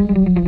ഒരു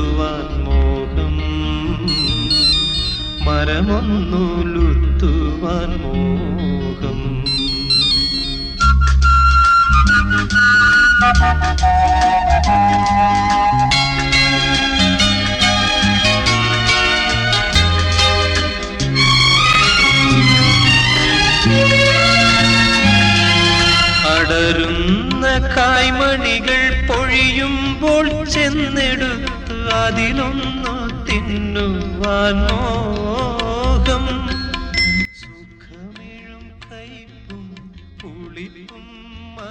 മരമൊന്നുലുത്തുവാൻ മോഹം. അടരുന്ന കായ്മണികൾ പൊഴിയുമ്പോൾ ചെന്നെടുത്ത് അതിലൊന്നു തിന്നുവാൻ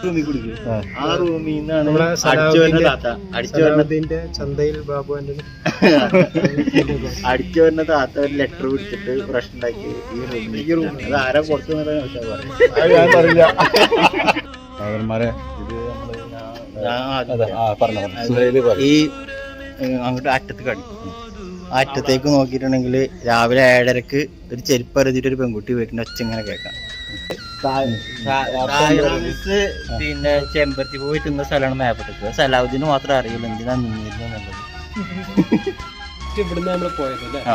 ആ. റൂമിൽ നിന്നാണ് നമ്മളെ അടിച്ചു വരുന്ന താത്ത. അടിച്ചു വരുന്ന സലാഹുദ്ദീന്റെ ചന്തയിൽ ബാബു അടിച്ചു വരുന്ന താത്ത ഒരു ലെറ്റർ പിടിച്ചിട്ട് പ്രശ്നം ഉണ്ടാക്കി ഈ റൂമിൽ അത് ആരാ പുറത്തു ആ, പറഞ്ഞോ, പറഞ്ഞോ. ഈ അങ്ങോട്ട് അറ്റത്ത് കടി ആ അറ്റത്തേക്ക് നോക്കിയിട്ടുണ്ടെങ്കിൽ രാവിലെ ഏഴരക്ക് ഒരു ചെരുപ്പ് എറിഞ്ഞിട്ട് ഒരു പെൺകുട്ടി വീട്ടിന്റെ ഒച്ച ഇങ്ങനെ കേൾക്കാം. പിന്നെ ചെമ്പത്തി പോയി തിന്ന സ്ഥലമാണ് മേപ്പെട്ടത് സലാഹുദ്ദീന് മാത്രം അറിയില്ല എന്തിനാ നിന്നിരുന്നു എന്നുള്ളത്. ഇവിടുന്ന് നമ്മൾ പോയത് അല്ലേ? ആ.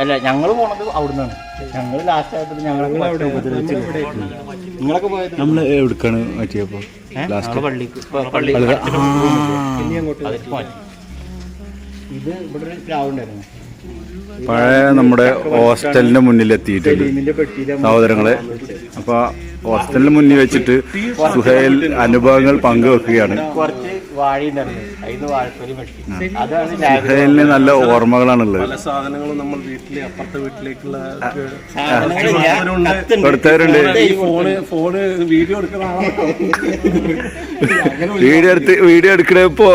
അല്ല ഞങ്ങൾ പോണത് അവിടുന്നാണ്. ഞങ്ങൾ ലാസ്റ്റ് ആയിട്ട് ഞങ്ങളൊക്കെ ഞങ്ങൾ നിങ്ങളൊക്കെ പോയത്? നമ്മൾ എവിടുക്കാണ് മാറ്റിയപ്പോ ലാസ്റ്റ് പള്ളിക്ക്. ഇത് ഇവിടെ ഒരു പ്ലാവ് ഉണ്ടായിരുന്നു പഴയ നമ്മുടെ ഹോസ്റ്റലിന്റെ മുന്നിൽ എത്തിയിട്ടുണ്ട് സഹോദരങ്ങളെ. അപ്പൊ ഹോസ്റ്റലിന് മുന്നിൽ വെച്ചിട്ട് സുഹേൽ അനുഭവങ്ങൾ പങ്കുവെക്കുകയാണ്. രാവിലെ നല്ല ഓർമ്മകളാണുള്ളത്. പല സാധനങ്ങളും നമ്മൾ വീട്ടിലെ അപ്പുറത്തെ വീട്ടിലേക്കുള്ള. കൊടുത്തവരുണ്ട്. ഫോണ് ഫോണ് വീഡിയോ എടുക്കുന്ന ആളാണ്? വീഡിയോ എടുത്ത് വീഡിയോ എടുക്കണ ഇപ്പോ.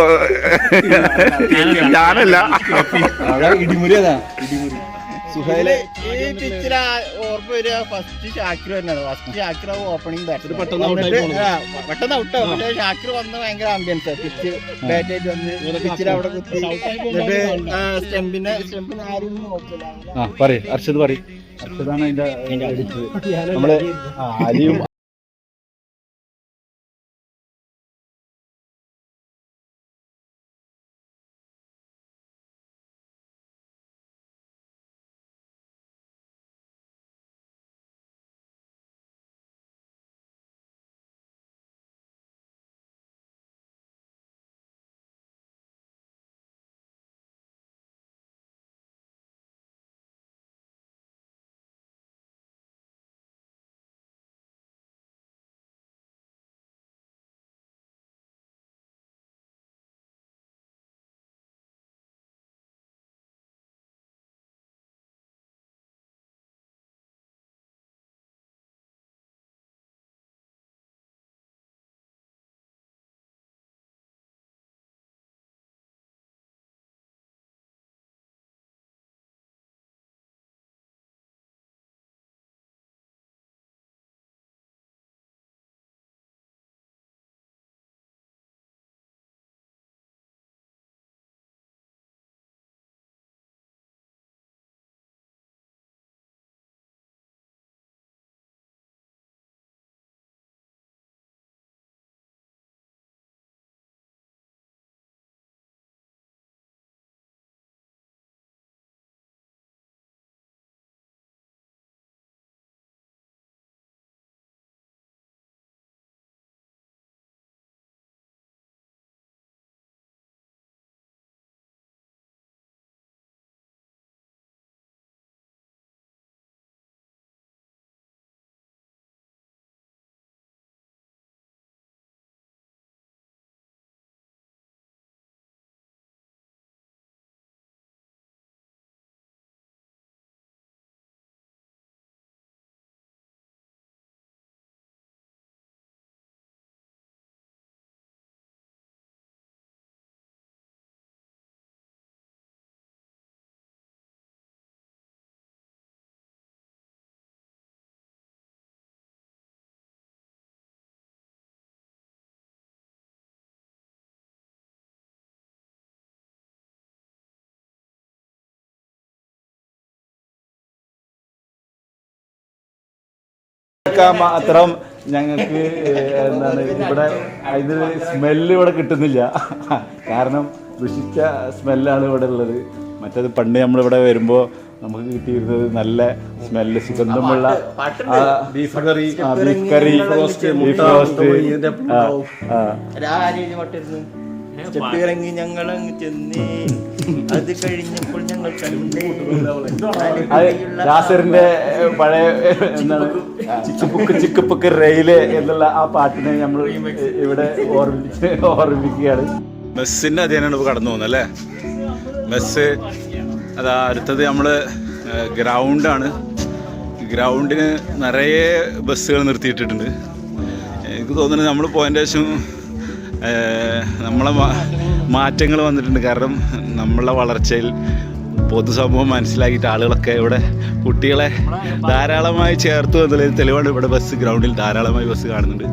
ഞാനല്ല. ഇടിമുറിയതാ ഇടിമുറി ഇടിമുരി സുഹൈലെ ഈ പിക്ചർ ഓർമ്മ വരിക ഫസ്റ്റ് ഷാക്കിർ തന്നെയാണ് ഫസ്റ്റ് ഷാക്കിർ ഓപ്പണിംഗ് ബാറ്റ് പെട്ടെന്ന്. പെട്ടെന്ന് ഔട്ട് പക്ഷേ ഷാക്കിർ വന്ന് ഭയങ്കര ആംബിയൻസ് പിച്ച് ബാറ്റ് ആയിട്ട് വന്ന് പിച്ചിൽ അവിടെ കുത്തി. എന്നിട്ട് സ്റ്റെമ്പിനെ സ്റ്റെമ്പിന് ആരും നോക്കില്ല. ആ പറയ്. അർഷദ് പറയും. അർഷദാണ് അതിന്റെ നമ്മൾ അലിയും എടുക്കാൻ മാത്രം ഞങ്ങൾക്ക് എന്താണ് ഇവിടെ ഇത് സ്മെല്ല് ഇവിടെ കിട്ടുന്നില്ല കാരണം ദുഷിച്ച സ്മെല്ലാണ് ഇവിടെ ഉള്ളത് മറ്റേത് പണ്ട് നമ്മളിവിടെ വരുമ്പോൾ നമുക്ക് കിട്ടിയിരുന്നത് നല്ല സ്മെല്ല് സുഗന്ധമുള്ള ബീഫ് കറി ബീഫ് കറി ബീഫ് റോസ്റ്റ് ആ ആ ആരെയും കൊട്ടിരുന്നു സ്റ്റെപ്പ് ഇറങ്ങി ഞങ്ങൾ അങ്ങ് ചെന്നേ അത് കഴിഞ്ഞപ്പോൾ ഞങ്ങൾ നാസറിന്റെ പഴയ എന്താണ്? ചിക്കുപ്പുക്ക് ചിക്കുപ്പുക്ക് റെയിൽ എന്നുള്ള ആ പാട്ടിനെ നമ്മൾ ഇവിടെ ഓർമ്മിച്ച് ഓർമ്മിക്കുകയാണ്. മെസ്സിന്റെ അധീനമാണ് ഇപ്പൊ കടന്നു പോകുന്നത് അല്ലേ? മെസ്സ് അതാ അടുത്തത് നമ്മൾ ഗ്രൗണ്ടാണ്. ഗ്രൗണ്ടിന് നിറയെ ബസ്സുകൾ നിർത്തിയിട്ടിട്ടുണ്ട്. എനിക്ക് തോന്നുന്നത് നമ്മൾ പോയതിന്റെ ശേഷം നമ്മളെ മാറ്റങ്ങൾ വന്നിട്ടുണ്ട്. കാരണം നമ്മളെ വളർച്ചയിൽ പൊതുസമൂഹം മനസ്സിലാക്കിയിട്ട് ആളുകളൊക്കെ ഇവിടെ കുട്ടികളെ ധാരാളമായി ചേർത്തു എന്നുള്ളത് തെളിവാണ് ഇവിടെ ബസ് ഗ്രൗണ്ടിൽ ധാരാളമായി ബസ് കാണുന്നുണ്ട്.